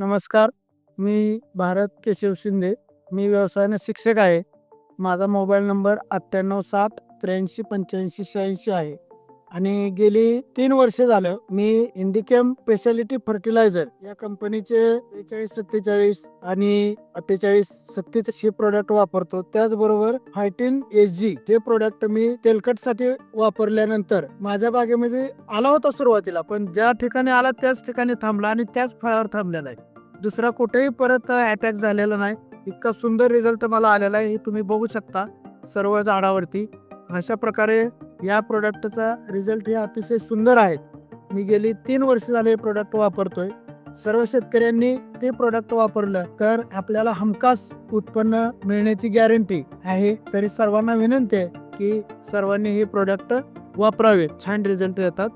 नमस्कार मी भारत केशव शिंदे. मी व्यवसायाने शिक्षक आहे. माझा मोबाईल नंबर अठ्ठ्याण्णव सात त्र्याऐंशी पंच्याऐंशी शहाऐंशी आहे. आणि गेली तीन वर्ष झालं मी इंडिकेम स्पेशालिटी फर्टिलायझर या कंपनीचे बेचाळीस सत्तेचाळीस आणि अठ्ठेचाळीस सत्तेचाळीस हे प्रोडक्ट वापरतो. त्याचबरोबर फायटीन एच जी हे प्रोडक्ट मी तेलकटसाठी वापरल्यानंतर माझ्या बागेमध्ये आला होता सुरुवातीला पण ज्या ठिकाणी आला त्याच ठिकाणी थांबला आणि त्याच फळावर थांबलेला आहे. दुसरा कुठेही परत अटॅक झालेला नाही. इतका सुंदर रिझल्ट मला आलेला आहे हे तुम्ही बघू शकता सर्व झाडावरती. अशा प्रकारे या प्रोडक्टचा रिझल्ट हे अतिशय सुंदर आहे. मी गेली तीन वर्ष झाले हे प्रोडक्ट वापरतोय. सर्व शेतकऱ्यांनी ते प्रोडक्ट वापरलं तर आपल्याला हमखास उत्पन्न मिळण्याची गॅरंटी आहे. तरी सर्वांना विनंती आहे की सर्वांनी हे प्रोडक्ट वापरावे. छान रिझल्ट येतात